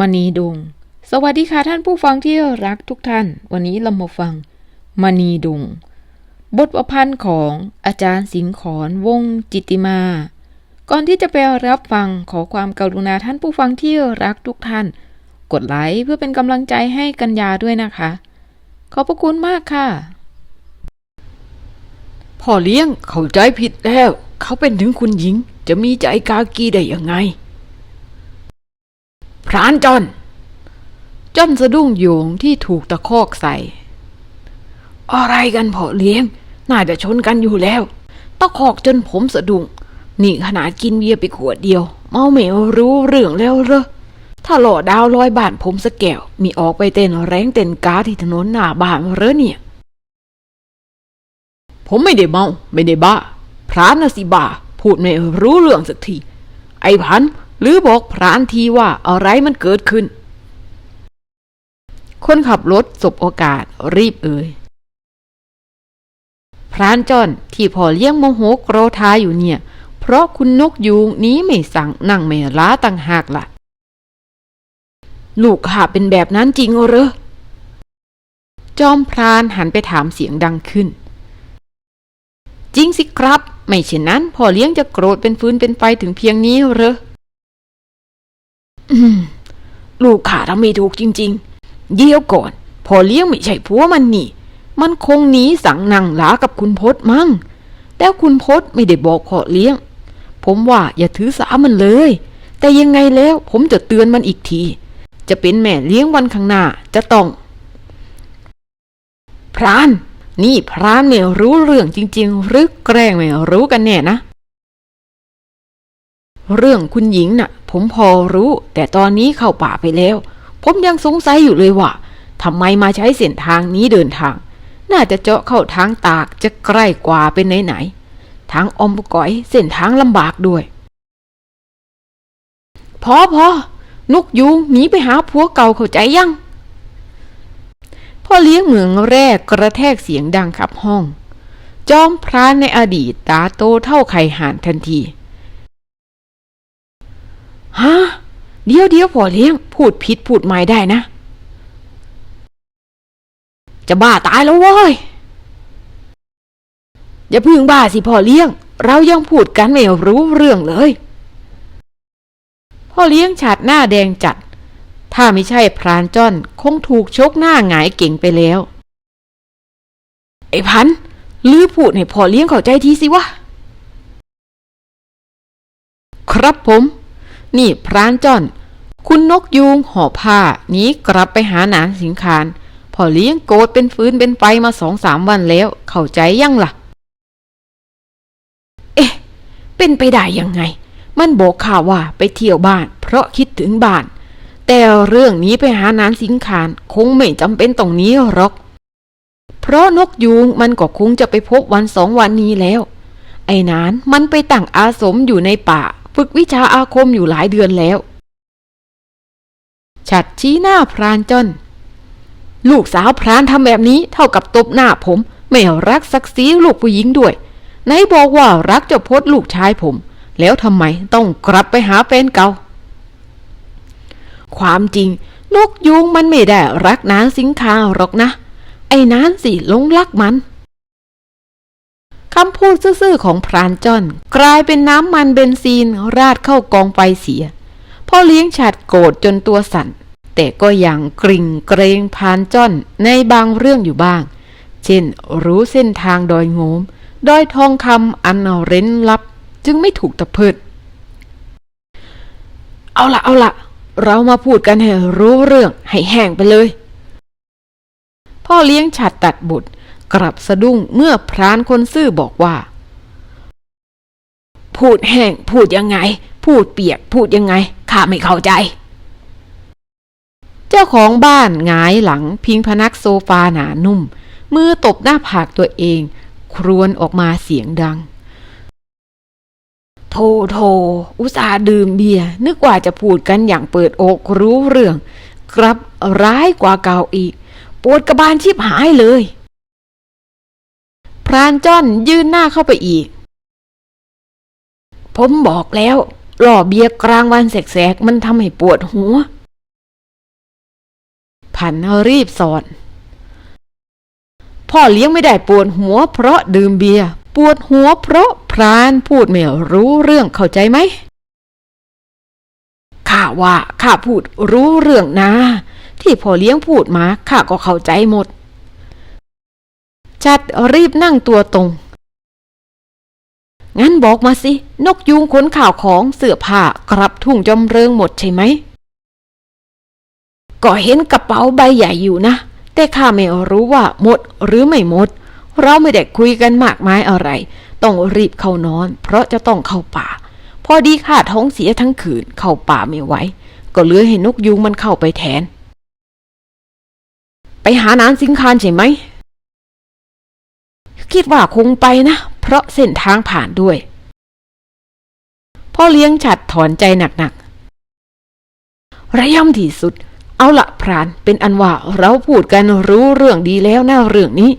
มณีดง สวัสดีค่ะท่านผู้ฟังที่รักทุกท่าน วันนี้เรามาฟังมณีดง บทประพันธ์ของอาจารย์สิงขอนวงศ์จิตติมา ก่อนที่จะไปรับฟังขอความกรุณาท่านผู้ฟังที่รักทุกท่าน กดไลค์เพื่อเป็นกำลังใจให้กัญญาด้วยนะคะ ขอบพระคุณมากค่ะ พ่อเลี้ยงเข้าใจผิดแล้ว เขาเป็นถึงคุณหญิง จะมีใจกากีได้ยังไง พรานจอนจอนสะดุ้งโยงที่ถูกตะคอกใส่ อะไรกันพอเลี้ยง น่าจะชนกันอยู่แล้ว ตะคอกจนผมสะดุ้ง นี่ขนาดกินเบียร์ไปขวดเดียว เมาไม่รู้เรื่องแล้วเหรอ ถ้าหล่อดาวลอยบ้านผมสกแก้ว มีออกไปเต้นแรงเต้นกาที่ถนนหน้าบ้านเหรอเนี่ย ผมไม่ได้เมา ไม่ได้บ้า พรานน่ะสิบ้า พูดไม่รู้เรื่องสักที ไอ้พัน หรือบอกพรานทีว่าอะไรมันเกิดขึ้น คนขับรถสบโอกาสรีบเอ่ยพรานจอนที่พอเลี้ยงโมโหโกรธาอยู่เนี่ย เพราะคุณนกยูงนี้ไม่สั่งนั่งไม่ล้าต่างหากล่ะ ลูกข้าเป็นแบบนั้นจริงเหรอจอมพรานหันไปถามเสียงดังขึ้น จริงสิครับ ไม่เช่นนั้นพ่อเลี้ยงจะโกรธเป็นฟืนเป็นไฟถึงเพียงนี้เหรอ อืม ลูกขาทำไม่ถูกจริง ๆ เดี๋ยวก่อน พอเลี้ยงไม่ใช่ผัวมันนี่ มันคงหนีสังนางหลากับคุณพศมั้งแต่คุณพศไม่ได้บอกพ่อเลี้ยง ผมว่าอย่าถือสามันเลย แต่ยังไงแล้วผมจะเตือนมันอีกที จะเป็นแม่เลี้ยงวันข้างหน้าจะต้อง พราน นี่พรานไม่รู้เรื่องจริง ๆ หรือแกล้งไม่รู้กันแน่นะ เรื่องคุณหญิงน่ะ ผมพอรู้ แต่ตอนนี้เข้าป่าไปแล้ว ผมยังสงสัยอยู่เลยว่าทำไมมาใช้เส้นทางนี้เดินทาง น่าจะเจาะเข้าทางตากจะใกล้กว่าเป็นไหนๆทางอมก๋อยเส้นทางลำบากด้วย พอพอนกยูงหนีไปหาผัวเก่าเข้าใจยังพ่อเลี้ยงเหมืองแรกกระแทกเสียงดังขับห้อง จอมพรานในอดีตตาโตเท่าไข่ห่านทันที ฮะเดี๋ยวเดี๋ยวพ่อเลี้ยง พูดผิดพูดไม่ได้นะ จะบ้าตายแล้วเว้ยอย่าพึ่งบ้าสิพ่อเลี้ยง เรายังพูดกันไม่รู้เรื่องเลย พ่อเลี้ยงฉาดหน้าแดงจัด ถ้าไม่ใช่พรานจ้อนคงถูกชกหน้าหงายเก่งไปแล้ว ไอ้พันลือพูดให้พ่อเลี้ยงเข้าใจทีสิวะ ครับผม นี่พรานจ้อน คุณนกยูงห่อผ้าหนีกลับไปหาหนานสิงคารพ่อเลี้ยงโกรธเป็นฟืนเป็นไฟมาสองสามวันแล้ว เข้าใจยังล่ะ เอ๊ะ เป็นไปได้ยังไง มันบอกข่าวว่าไปเที่ยวบ้าน เพราะคิดถึงบ้าน แต่เรื่องนี้ไปหานานสิงคารคงไม่จำเป็นตรงนี้หรอก เพราะนกยูงมันก็คงจะไปพบวันสองวันนี้แล้ว ไอ้นานมันไปตั้งอาสมอยู่ในป่า ฝึกวิชาอาคมอยู่หลายเดือนแล้ว ฉัดชี้หน้าพรานจน ลูกสาวพรานทำแบบนี้เท่ากับตบหน้าผม ไม่รักศักดิ์ศรีลูกผู้หญิงด้วยไหนบอกว่ารักเจ้าพดลูกชายผม แล้วทำไมต้องกลับไปหาแฟนเก่า ความจริง นกยูงมันไม่ได้รักนางสิงคาหรอกนะ ไอ้นานสิลงรักมัน คำพูดซื่อๆของพรานจอน กลายเป็นน้ำมันเบนซีนราดเข้ากองไฟเสียพ่อเลี้ยงฉัดโกรธจนตัวสั่น แต่ก็ยังกริ่งเกรงพรานจอนในบางเรื่องอยู่บ้าง เช่น รู้เส้นทางดอยโงมดอยทองคำอันเร้นลับ จึงไม่ถูกตะเพิด เอาละเอาละเรามาพูดกันให้รู้เรื่องให้แห้งไปเลย พ่อเลี้ยงฉัดตัดบุตร กลับสะดุ้งเมื่อพรานคนซื่อบอกว่า พูดแห้งพูดยังไง พูดเปียกพูดยังไงข้าไม่เข้าใจ เจ้าของบ้านหงายหลังพิงพนักโซฟาหนานุ่ม มือตบหน้าผากตัวเอง ครวญออกมาเสียงดังโทโท อุตส่าห์ดื่มเบียร์นึกว่าจะพูดกันอย่างเปิดอกรู้เรื่องกลับร้ายกว่าเก่าอีก ปวดกระบาลชีพหายเลย พรานจ้อนยื่นหน้าเข้าไปอีก ผมบอกแล้วหล่อเบียร์กลางวันแสกๆ มันทำให้ปวดหัวพันรีบสอน พ่อเลี้ยงไม่ได้ปวดหัวเพราะดื่มเบียร์ปวดหัวเพราะพรานพูดไม่รู้เรื่องเข้าใจไหมข้าว่าข้าพูดรู้เรื่องนะ ที่พ่อเลี้ยงพูดมาข้าก็เข้าใจหมด จัดรีบนั่งตัวตรง งั้นบอกมาสิ นกยูงขนข่าวของเสื้อผ้ากลับทุ่งจำเริงหมดใช่ไหม ก็เห็นกระเป๋าใบใหญ่อยู่นะ แต่ข้าไม่รู้ว่าหมดหรือไม่หมด เราไม่ได้คุยกันมากมายอะไร ต้องรีบเข้านอน เพราะจะต้องเข้าป่า พอดีข้าท้องเสียทั้งคืนเข้าป่าไม่ไหว ก็เหลือให้นกยูงมันเข้าไปแทน ไปหานานสิงคานใช่ไหม คิดว่าคงไปนะ เพราะเส้นทางผ่านด้วย พ่อเลี้ยงฉัดถอนใจหนักๆ ระยำที่สุด เอาละพรานเป็นอันว่าเราพูดกันรู้เรื่องดีแล้วนะเรื่องนี้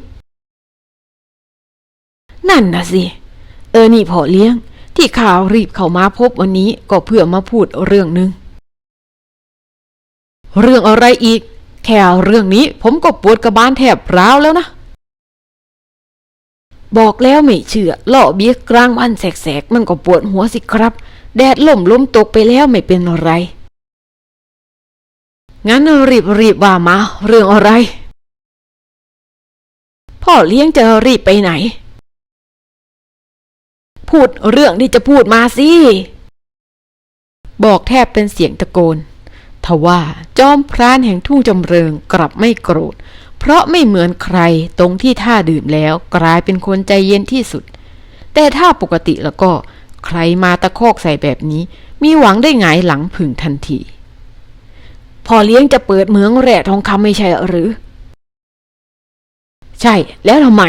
นั่นนะสิ เออนี่พ่อเลี้ยง ที่ข่าวรีบเข้ามาพบวันนี้ก็เพื่อมาพูดเรื่องหนึ่งเรื่องอะไรอีก แค่เรื่องนี้ผมก็ปวดกระบาลแทบร้าวแล้วนะ บอกแล้วไม่เชื่อล่อเบี้ยกลางวันแสกๆ มันก็ปวดหัวสิครับ แดดล่มล้มตกไปแล้วไม่เป็นอะไร งั้นรีบรีบว่ามา เรื่องอะไร พ่อเลี้ยงจะรีบไปไหน พูดเรื่องที่จะพูดมาสิ บอกแทบเป็นเสียงตะโกนทว่าจอมพรานแห่งทุ่งจำเริงกลับไม่โกรธ เพราะไม่เหมือนใครตรงที่ถ้าดื่มแล้วกลายเป็นคนใจเย็นที่สุด แต่ถ้าปกติแล้วก็ใครมาตะคอกใส่แบบนี้ มีหวังได้หงายหลังผึ่งทันทีพอเลี้ยงจะเปิดเหมืองแร่ทองคำไม่ใช่หรือ ใช่แล้วทำไม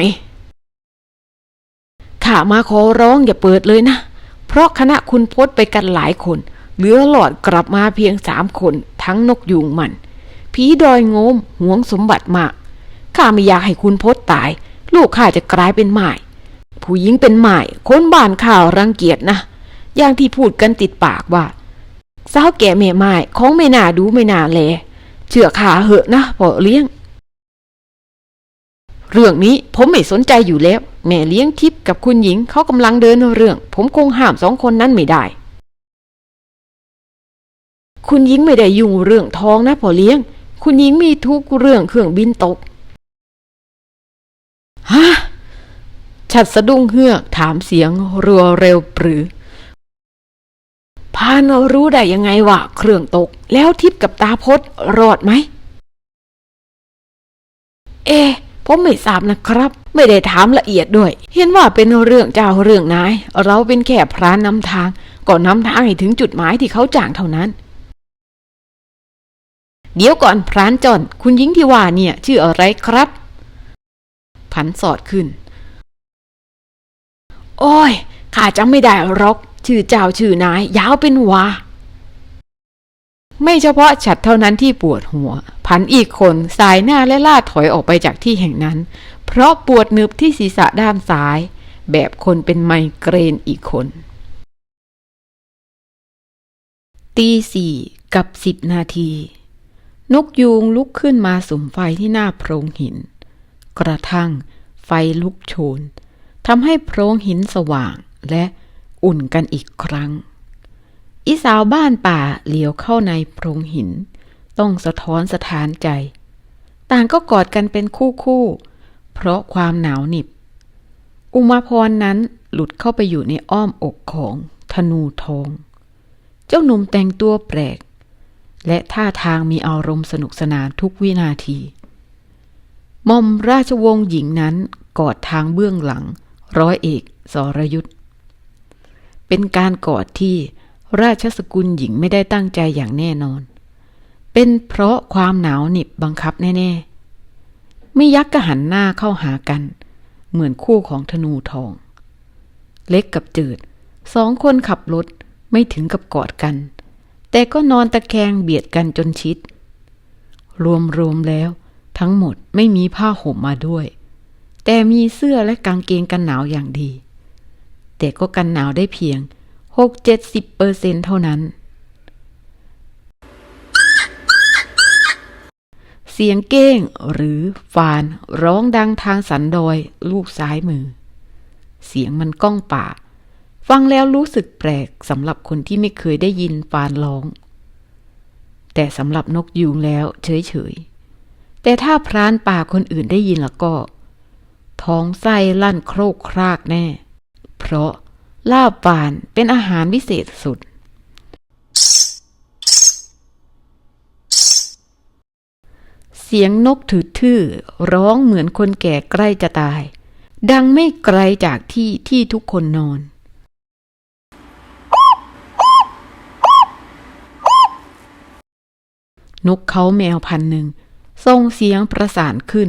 ข้ามาขอร้องอย่าเปิดเลยนะ เพราะคณะคุณพศไปกันหลายคน เหลือหลอดกลับมาเพียงสามคน ทั้งนกยูงมันผีดอยงมหวงสมบัติมาก ข้าไม่อยากให้คุณพศตาย ลูกข้าจะกลายเป็นหมาย ผู้หญิงเป็นหมายคนบ้านข่าวรังเกียจนะ อย่างที่พูดกันติดปากว่าสาวแก่แม่ไม้ของไม่น่าดูไม่น่าแล เชื่อขาเหอะนะพ่อเลี้ยง เรื่องนี้ผมไม่สนใจอยู่แล้ว แม่เลี้ยงทิพย์กับคุณหญิงเขากำลังเดินเรื่อง ผมคงห้ามสองคนนั้นไม่ได้ คุณหญิงไม่ได้ยุ่งเรื่องทองนะพ่อเลี้ยง คุณหญิงมีทุกเรื่องเครื่องบินตก ฮะฉัดสะดุ้งเฮือกถามเสียงรัวเร็วปรือ พานรู้ได้ยังไงว่าเครื่องตก แล้วทิพย์กับตาพดรอดไหม เอผมไม่ทราบนะครับ ไม่ได้ถามละเอียดด้วย เห็นว่าเป็นเรื่องเจ้าเรื่องนาย เราเป็นแค่พรานนำทางก็นำทางให้ถึงจุดหมายที่เขาจ้างเท่านั้น เดี๋ยวก่อนพรานจอนคุณหญิงที่ว่าเนี่ย ชื่ออะไรครับ ผันสอดขึ้น โอ้ย ข้าจำไม่ได้หรอก ชื่อเจ้าชื่อนาย ยาวเป็นวาไม่เฉพาะฉัดเท่านั้นที่ปวดหัวพันอีกคนสายหน้าและล่าถอยออกไปจากที่แห่งนั้น เพราะปวดนึบที่ศีรษะด้านซ้าย แบบคนเป็นไมเกรนอีกคน ตีสี่กับสิบนาที นกยูงลุกขึ้นมาสุมไฟที่หน้าโพรงหิน กระทั่งไฟลุกโชนทำให้โพรงหินสว่างและอุ่นกันอีกครั้ง อีสาวบ้านป่าเหลียวเข้าในโพรงหิน ต้องสะท้อนสถานใจ ต่างก็กอดกันเป็นคู่คู่ เพราะความหนาวหนิบ อุมาพรนั้นหลุดเข้าไปอยู่ในอ้อมอกของธนูทอง เจ้าหนุ่มแต่งตัวแปลก และท่าทางมีอารมณ์สนุกสนานทุกวินาที ม่อมราชวงศ์หญิงนั้นกอดทางเบื้องหลัง ร้อยเอกสรยุทธเป็นการกอดที่ราชสกุลหญิงไม่ได้ตั้งใจอย่างแน่นอน เป็นเพราะความหนาวหนิบบังคับแน่ๆ ไม่ยักก็หันหน้าเข้าหากัน เหมือนคู่ของธนูทอง เล็กกับจืด สองคนขับรถไม่ถึงกับกอดกัน แต่ก็นอนตะแคงเบียดกันจนชิด รวมๆแล้ว ทั้งหมดไม่มีผ้าห่มมาด้วย แต่มีเสื้อและกางเกงกันหนาวอย่างดี แต่ก็กันหนาวได้เพียง 6-70เปอร์เซ็นเท่านั้น เสียงเก้งหรือฟานร้องดังทางสันดอยลูกซ้ายมือ เสียงมันก้องป่า ฟังแล้วรู้สึกแปลกสำหรับคนที่ไม่เคยได้ยินฟานร้อง แต่สำหรับนกยูงแล้วเฉยๆ แต่ถ้าพรานป่าคนอื่นได้ยินแล้วก็ ท้องไส้ลั่นโครกครากแน่ เพราะลาบฟานเป็นอาหารวิเศษสุด เสียงนกถือทื่อร้องเหมือนคนแก่ใกล้จะตาย ดังไม่ไกลจากที่ที่ทุกคนนอนนกเขาแมวพันหนึ่ง ส่งเสียงประสานขึ้น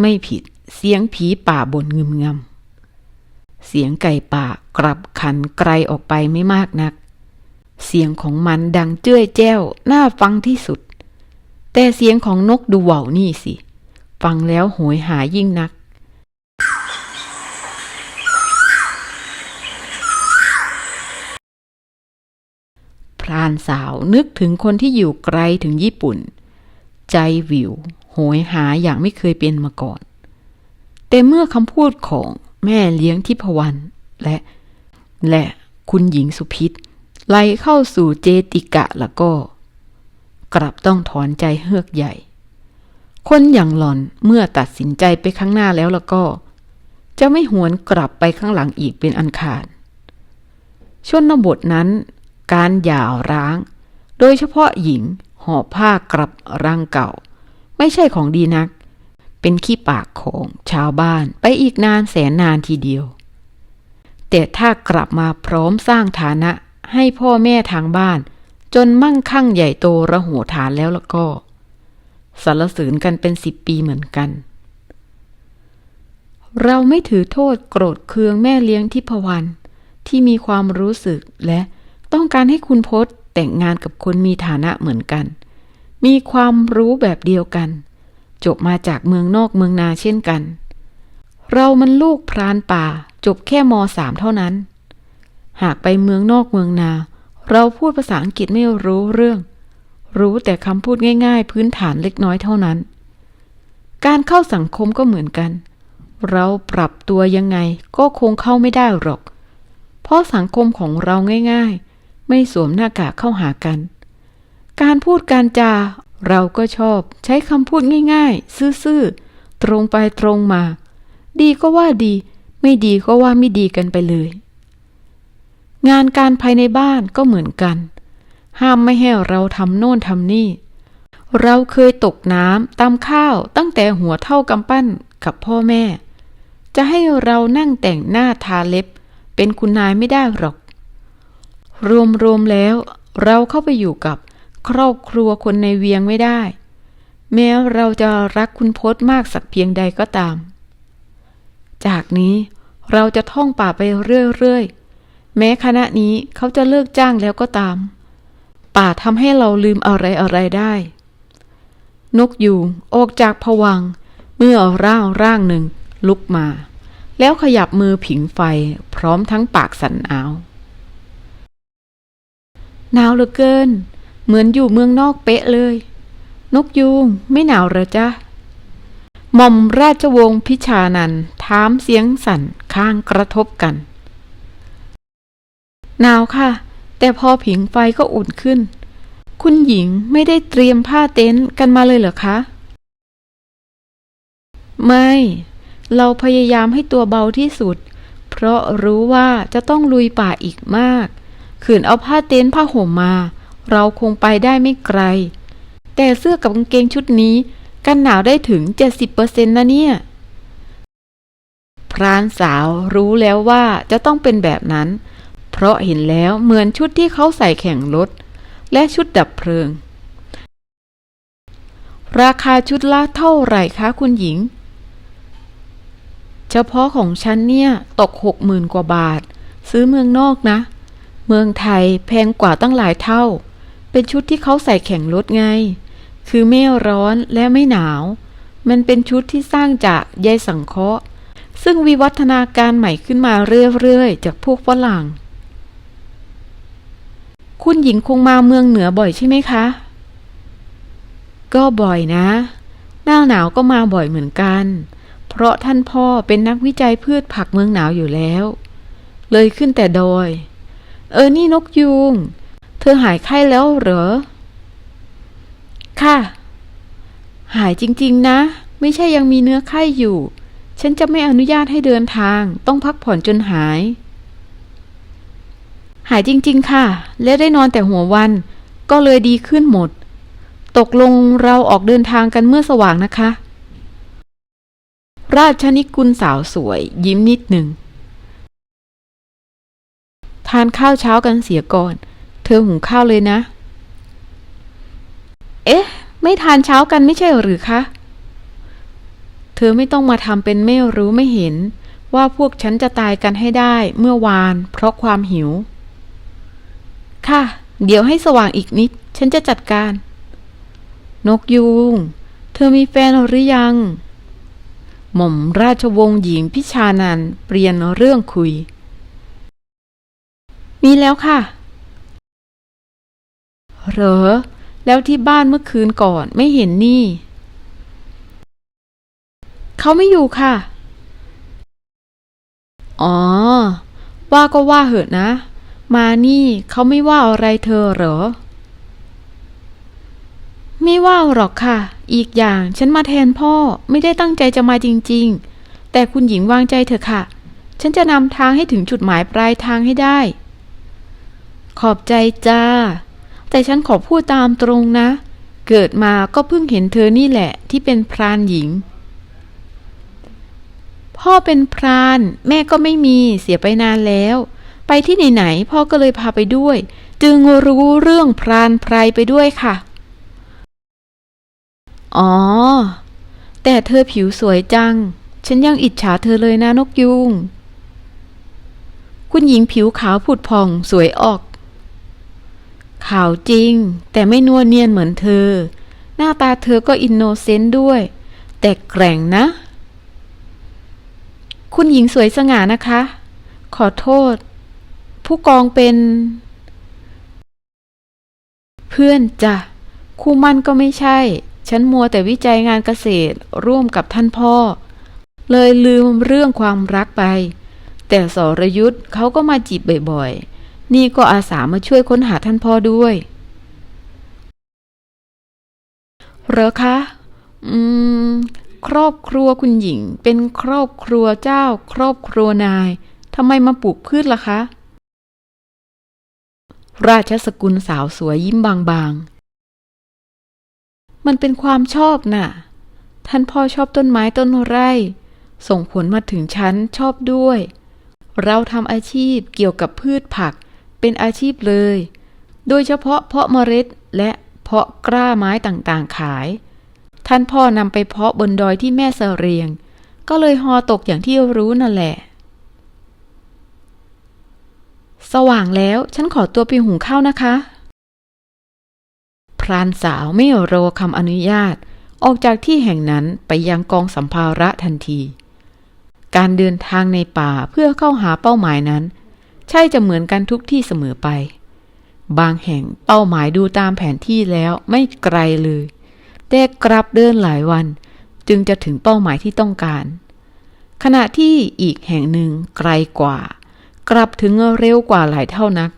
ไม่ผิดเสียงผีป่าบนงึมงำเสียงไก่ป่ากลับขันไกลออกไปไม่มากนัก เสียงของมันดังเจ้ยแจ้วน่าฟังที่สุด แต่เสียงของนกดูเหว่านี่สิ ฟังแล้วโหยหายิ่งนักพรานสาวนึกถึงคนที่อยู่ไกลถึงญี่ปุ่น ใจวิว โหยหาอย่างไม่เคยเป็นมาก่อน แต่เมื่อคำพูดของแม่เลี้ยงทิพวรรณและ และคุณหญิงสุพิษไหลเข้าสู่เจติกะแล้วก็ กลับต้องถอนใจเฮือกใหญ่ คนอย่างหล่อนเมื่อตัดสินใจไปข้างหน้าแล้วแล้วก็ จะไม่หวนกลับไปข้างหลังอีกเป็นอันขาดชนบทนั้น การหย่าร้าง โดยเฉพาะหญิง ห่อผ้ากลับรังเก่า ไม่ใช่ของดีนัก เป็นขี้ปากของชาวบ้านไปอีกนานแสนนานทีเดียว แต่ถ้ากลับมาพร้อมสร้างฐานะให้พ่อแม่ทางบ้าน จนมั่งคั่งใหญ่โตระโหฐานแล้วแล้วก็สรรเสริญกันเป็นสิบปีเหมือนกัน เราไม่ถือโทษโกรธเคืองแม่เลี้ยงทิพวรรณที่มีความรู้สึกและต้องการให้คุณพศ แต่งงานกับคนมีฐานะเหมือนกัน มีความรู้แบบเดียวกัน จบมาจากเมืองนอกเมืองนาเช่นกัน เรามันลูกพรานป่า จบแค่มสามเท่านั้น หากไปเมืองนอกเมืองนา เราพูดภาษาอังกฤษไม่รู้เรื่อง รู้แต่คำพูดง่าย ๆ พื้นฐานเล็กน้อยเท่านั้น การเข้าสังคมก็เหมือนกัน เราปรับตัวยังไงก็คงเข้าไม่ได้หรอก เพราะสังคมของเราง่าย ๆ ไม่สวมหน้ากากเข้าหากัน การพูดการจา เราก็ชอบใช้คำพูดง่าย ๆ ซื่อๆ ตรงไปตรงมา ดีก็ว่าดี ไม่ดีก็ว่าไม่ดีกันไปเลย งานการภายในบ้านก็เหมือนกัน ห้ามไม่ให้เราทำโน่นทำนี่ เราเคยตกน้ำตำข้าวตั้งแต่หัวเท่ากำปั้นกับพ่อแม่ จะให้เรานั่งแต่งหน้าทาเล็บ เป็นคุณนายไม่ได้หรอก รวมๆแล้ว เราเข้าไปอยู่กับครอบครัวคนในเวียงไม่ได้ แม้เราจะรักคุณพศมากสักเพียงใดก็ตาม จากนี้เราจะท่องป่าไปเรื่อยๆ แม้คณะนี้เขาจะเลิกจ้างแล้วก็ตาม ป่าทำให้เราลืมอะไรอะไรได้ นกยูงออกจากผวัง เมื่อร่างร่างหนึ่งลุกมา แล้วขยับมือผิงไฟพร้อมทั้งปากสั่นหนาว หนาวเหลือเกิน เหมือนอยู่เมืองนอกเป๊ะเลย นกยูงไม่หนาวหรอจ๊ะหม่อมราชวงศ์พิชานันถามเสียงสั่นข้างกระทบกัน หนาวค่ะ แต่พอผิงไฟก็อุ่นขึ้น คุณหญิงไม่ได้เตรียมผ้าเต็นท์กันมาเลยเหรอคะ ไม่ เราพยายามให้ตัวเบาที่สุด เพราะรู้ว่าจะต้องลุยป่าอีกมาก ขืนเอาผ้าเต็นท์ผ้าห่มมา เราคงไปได้ไม่ไกล แต่เสื้อกับกางเกงชุดนี้กันหนาวได้ถึง 70%นะเนี่ย พรานสาวรู้แล้วว่าจะต้องเป็นแบบนั้น เพราะเห็นแล้วเหมือนชุดที่เขาใส่แข่งรถ และชุดดับเพลิง ราคาชุดละเท่าไหร่คะคุณหญิง เฉพาะของฉันเนี่ย ตกหกหมื่นกว่าบาท ซื้อเมืองนอกนะ เมืองไทยแพงกว่าตั้งหลายเท่า เป็นชุดที่เขาใส่แข่งรถไง คือไม่ร้อนและไม่หนาว มันเป็นชุดที่สร้างจากใยสังเคราะห์ ซึ่งวิวัฒนาการใหม่ขึ้นมาเรื่อยๆ จากพวกฝรั่ง คุณหญิงคงมาเมืองเหนือบ่อยใช่ไหมคะ ก็บ่อยนะ หน้าหนาวก็มาบ่อยเหมือนกัน เพราะท่านพ่อเป็นนักวิจัยพืชผักเมืองหนาวอยู่แล้ว เลยขึ้นแต่ดอย เออนี่นกยูง เธอหายไข้แล้วเหรอ ค่ะ หายจริงๆนะ ไม่ใช่ยังมีเนื้อไข้อยู่ ฉันจะไม่อนุญาตให้เดินทาง ต้องพักผ่อนจนหาย หายจริงๆค่ะ และได้นอนแต่หัววัน ก็เลยดีขึ้นหมด ตกลงเราออกเดินทางกันเมื่อสว่างนะคะ ราชนิกุลสาวสวย ยิ้มนิดหนึ่ง ทานข้าวเช้ากันเสียก่อน เธอหุงข้าวเลยนะ เอ๊ะ ไม่ทานเช้ากันไม่ใช่หรือคะ เธอไม่ต้องมาทำเป็นไม่รู้ไม่เห็น ว่าพวกฉันจะตายกันให้ได้เมื่อวาน เพราะความหิว ค่ะ เดี๋ยวให้สว่างอีกนิด ฉันจะจัดการ นกยูง เธอมีแฟนหรือยัง หม่อมราชวงศ์หญิงพิชานันเปลี่ยนเรื่องคุย มีแล้วค่ะ เหรอ แล้วที่บ้านเมื่อคืนก่อนไม่เห็นนี่ เขาไม่อยู่ค่ะ อ๋อ ว่าก็ว่าเหอะนะ มานี่เขาไม่ว่าอะไรเธอเหรอ ไม่ว่าหรอกค่ะ อีกอย่างฉันมาแทนพ่อไม่ได้ตั้งใจจะมาจริง ๆ แต่คุณหญิงวางใจเถอะค่ะ ฉันจะนำทางให้ถึงจุดหมายปลายทางให้ได้ ขอบใจจ้า แต่ฉันขอพูดตามตรงนะ เกิดมาก็เพิ่งเห็นเธอนี่แหละที่เป็นพรานหญิง พ่อเป็นพราน แม่ก็ไม่มีเสียไปนานแล้ว ไปที่ไหนๆพ่อก็เลยพาไปด้วย จึงรู้เรื่องพรานไพรไปด้วยค่ะ อ๋อ แต่เธอผิวสวยจัง ฉันยังอิจฉาเธอเลยนะนกยุงคุณหญิงผิวขาวผุดผ่องสวยออก ขาวจริง แต่ไม่นวลเนียนเหมือนเธอ หน้าตาเธอก็อินโนเซนต์ด้วย แต่แกร่งนะ คุณหญิงสวยสง่านะคะ ขอโทษ ผู้กองเป็น เพื่อนจ้ะคู่มั่นก็ไม่ใช่ ฉันมัวแต่วิจัยงานเกษตรร่วมกับท่านพ่อ เลยลืมเรื่องความรักไป แต่สรยุทธ์เขาก็มาจีบบ่อยๆ นี่ก็อาสามาช่วยค้นหาท่านพ่อด้วยเหรอคะ อืม ครอบครัวคุณหญิง เป็นครอบครัวเจ้า ครอบครัวนายทำไมมาปลูกพืชล่ะคะ ราชสกุลสาวสวยยิ้มบางๆ มันเป็นความชอบน่ะ ท่านพ่อชอบต้นไม้ต้นไร่ ส่งผลมาถึงฉันชอบด้วย เราทำอาชีพเกี่ยวกับพืชผัก เป็นอาชีพเลย โดยเฉพาะเพาะเมล็ดและเพาะกล้าไม้ต่างๆขาย ท่านพ่อนำไปเพาะบนดอยที่แม่เสเรียง ก็เลยฮอตกอย่างที่รู้นั่นแหละ สว่างแล้วฉันขอตัวไปหุงข้าวนะคะ พรานสาวไม่รอคำอนุญาต ออกจากที่แห่งนั้นไปยังกองสัมภาระทันที การเดินทางในป่าเพื่อเข้าหาเป้าหมายนั้น ใช่จะเหมือนกันทุกที่เสมอไป บางแห่งเป้าหมายดูตามแผนที่แล้วไม่ไกลเลยแต่กลับเดินหลายวัน จึงจะถึงเป้าหมายที่ต้องการ ขณะที่อีกแห่งหนึ่งไกลกว่า กลับถึงเร็วกว่าหลายเท่านัก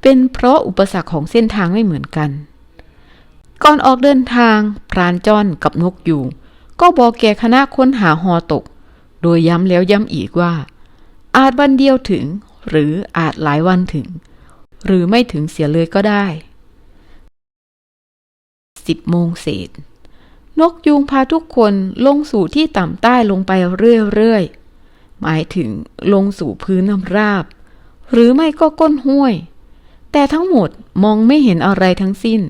เป็นเพราะอุปสรรคของเส้นทางไม่เหมือนกัน ก่อนออกเดินทางพรานจ้อนกับนกอยูงก็บอกแก่คณะค้นหาหอตก โดยย้ำแล้วย้ำอีกว่า อาจวันเดียวถึง หรืออาจหลายวันถึง หรือไม่ถึงเสียเลยก็ได้สิบโมงเศษ นกยูงพาทุกคนลงสู่ที่ต่ำใต้ลงไปเรื่อยๆ หมายถึงลงสู่พื้นน้ำราบ หรือไม่ก็ก้นห้วย แต่ทั้งหมดมองไม่เห็นอะไรทั้งสิ้น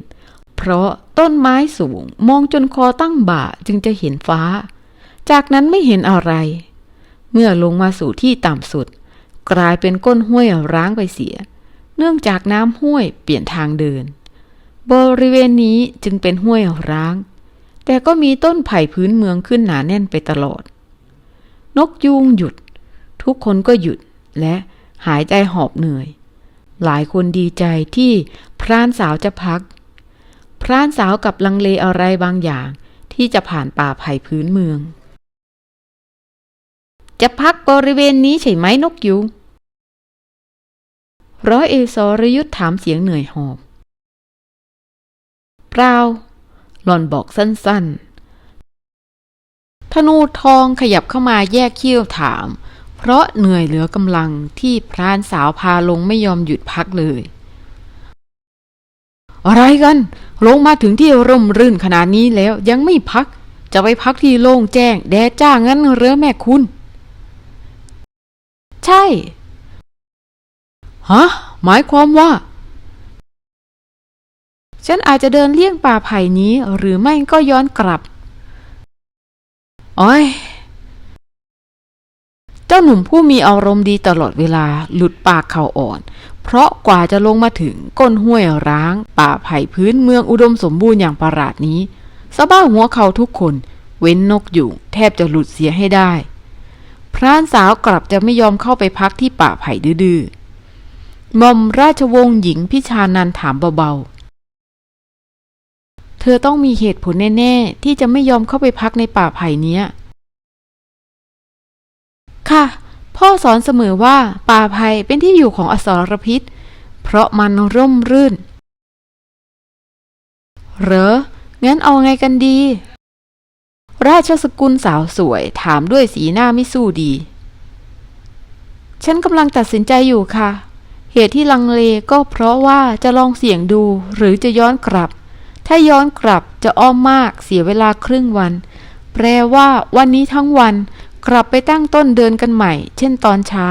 เพราะต้นไม้สูงมองจนคอตั้งบ่าจึงจะเห็นฟ้า จากนั้นไม่เห็นอะไร เมื่อลงมาสู่ที่ต่ำสุด กลายเป็นก้นห้วยร้างไปเสีย เนื่องจากน้ำห้วยเปลี่ยนทางเดิน บริเวณนี้จึงเป็นห้วยร้าง แต่ก็มีต้นไผ่พื้นเมืองขึ้นหนาแน่นไปตลอด นกยูงหยุด ทุกคนก็หยุดและหายใจหอบเหนื่อย หลายคนดีใจที่พรานสาวจะพัก พรานสาวกับลังเลอะไรบางอย่างที่จะผ่านป่าไผ่พื้นเมือง จะพักบริเวณนี้ใช่ไหมนกยูงร้อยเอกสรยุทธถามเสียงเหนื่อยหอบ เปล่าหล่อนบอกสั้นๆ ธนูทองขยับเข้ามาแยกเขี้ยวถาม เพราะเหนื่อยเหลือกำลังที่พรานสาวพาลงไม่ยอมหยุดพักเลย อะไรกัน ลงมาถึงที่ร่มรื่นขนาดนี้แล้วยังไม่พัก จะไปพักที่โล่งแจ้ง แดดจ้างั้นเหรือแม่คุณ ใช่ ฮะ หมายความว่า ฉันอาจจะเดินเลี่ยงป่าไผ่นี้หรือไม่ก็ย้อนกลับอ้อยเจ้าหนุ่มผู้มีอารมณ์ดีตลอดเวลาหลุดปากเขาอ่อน เพราะกว่าจะลงมาถึงก้นห้วยร้าง ป่าไผ่พื้นเมืองอุดมสมบูรณ์อย่างประหลาดนี้สะบ้าหัวเขาทุกคน เว้นนกอยู่ แทบจะหลุดเสียให้ได้ พรานสาวกลับจะไม่ยอมเข้าไปพักที่ป่าไผ่ดื้อๆหม่อมราชวงศ์หญิงพิชานันถามเบาๆ เธอต้องมีเหตุผลแน่ๆ ที่จะไม่ยอมเข้าไปพักในป่าไผ่เนี้ย ค่ะ พ่อสอนเสมอว่าป่าไผ่เป็นที่อยู่ของอสรพิษ เพราะมันร่มรื่น เหรอ งั้นเอาไงกันดี ราชสกุลสาวสวยถามด้วยสีหน้าไม่สู้ดี ฉันกำลังตัดสินใจอยู่ค่ะ เหตุที่ลังเลก็เพราะว่าจะลองเสี่ยงดูหรือจะย้อนกลับ ถ้าย้อนกลับจะอ้อมมากเสียเวลาครึ่งวัน แปลว่าวันนี้ทั้งวันกลับไปตั้งต้นเดินกันใหม่ เช่นตอนเช้า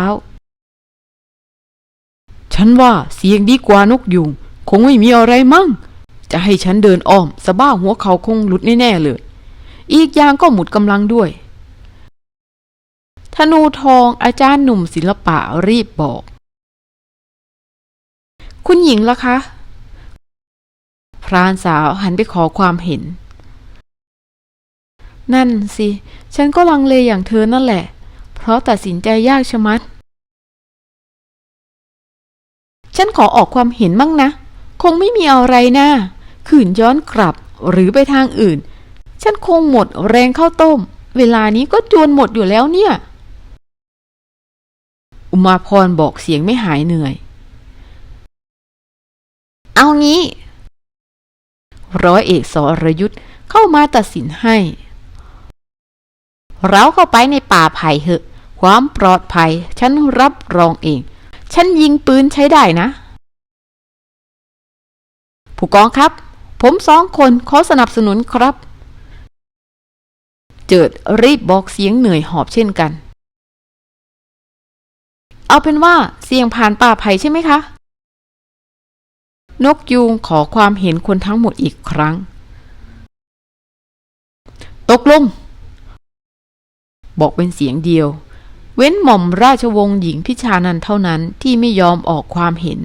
ฉันว่าเสียงดีกว่านกยุง คงไม่มีอะไรมั่ง จะให้ฉันเดินอ้อมสะบ้าหัวเขาคงหลุดแน่ๆเลย อีกอย่างก็หมุดกำลังด้วย ธนูทองอาจารย์หนุ่มศิลปะรีบบอก คุณหญิงล่ะคะ พรานสาวหันไปขอความเห็น นั่นสิ ฉันก็ลังเลอย่างเธอนั่นแหละ เพราะตัดสินใจยากชะมัด ฉันขอออกความเห็นมั่งนะ คงไม่มีอะไรนะขืนย้อนกลับหรือไปทางอื่น ฉันคงหมดแรงข้าวต้ม เวลานี้ก็จวนหมดอยู่แล้วเนี่ย อุมาพรบอกเสียงไม่หายเหนื่อย เอางี้ ร้อยเอกสรยุทธ์เข้ามาตัดสินให้ เราเข้าไปในป่าไผ่เหอะ ความปลอดภัย ฉันรับรองเอง ฉันยิงปืนใช้ได้นะ ผู้กองครับ ผมสองคนขอสนับสนุนครับ เจิดรีบบอกเสียงเหนื่อยหอบเช่นกัน เอาเป็นว่าเสี่ยงผ่านป่าไผ่ใช่ไหมคะ นกยูงขอความเห็นคนทั้งหมดอีกครั้ง ตกลง บอกเป็นเสียงเดียว เว้นหม่อมราชวงศ์หญิงพิชานันเท่านั้นที่ไม่ยอมออกความเห็น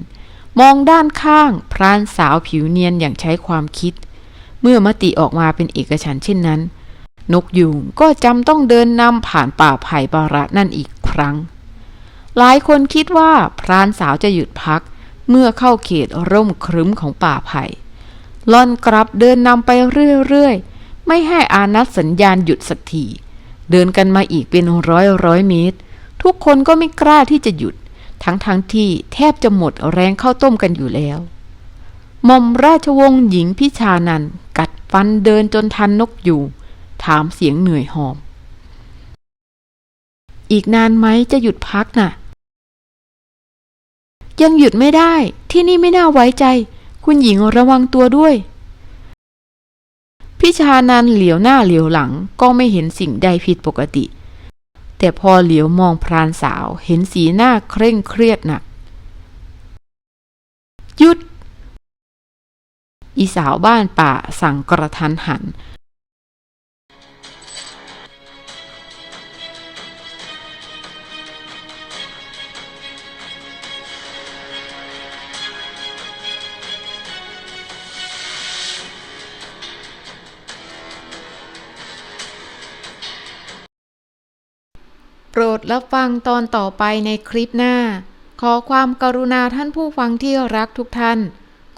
มองด้านข้างพรานสาวผิวเนียนอย่างใช้ความคิด เมื่อมติออกมาเป็นเอกฉันเช่นนั้น นกยูงก็จำต้องเดินนำผ่านป่าไผ่บาระนั่นอีกครั้ง หลายคนคิดว่าพรานสาวจะหยุดพัก เมื่อเข้าเขตร่มครึ้มของป่าไผ่ล่อนกลับเดินนำไปเรื่อยๆ ไม่ให้อานัดสัญญาณหยุดสักทีเดินกันมาอีกเป็นร้อยร้อยเมตร ทุกคนก็ไม่กล้าที่จะหยุด ทั้งๆทที่แทบจะหมดแรงเข้าต้มกันอยู่แล้วหม่อมราชวงศ์หญิงพิชานันกัดฟันเดินจนทันนกอยู่ ถามเสียงเหนื่อยหอบ อีกนานไหมจะหยุดพักน่ะ ยังหยุดไม่ได้ ที่นี่ไม่น่าไว้ใจ คุณหญิงระวังตัวด้วย พิชานันเหลียวหน้าเหลียวหลังก็ไม่เห็นสิ่งใดผิดปกติ แต่พอเหลียวมองพรานสาวเห็นสีหน้าเคร่งเครียดหนักหยุด อีสาวบ้านป่าสั่งกระทันหัน โปรดรับฟังตอนต่อไปในคลิปหน้า ขอความกรุณาท่านผู้ฟังที่รักทุกท่าน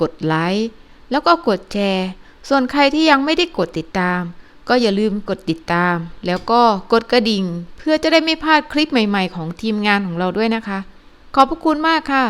กดไลค์แล้วก็กดแชร์ ส่วนใครที่ยังไม่ได้กดติดตาม ก็อย่าลืมกดติดตาม แล้วก็กดกระดิ่ง เพื่อจะได้ไม่พลาดคลิปใหม่ ๆ ของทีมงานของเราด้วยนะคะ ขอบพระคุณมากค่ะ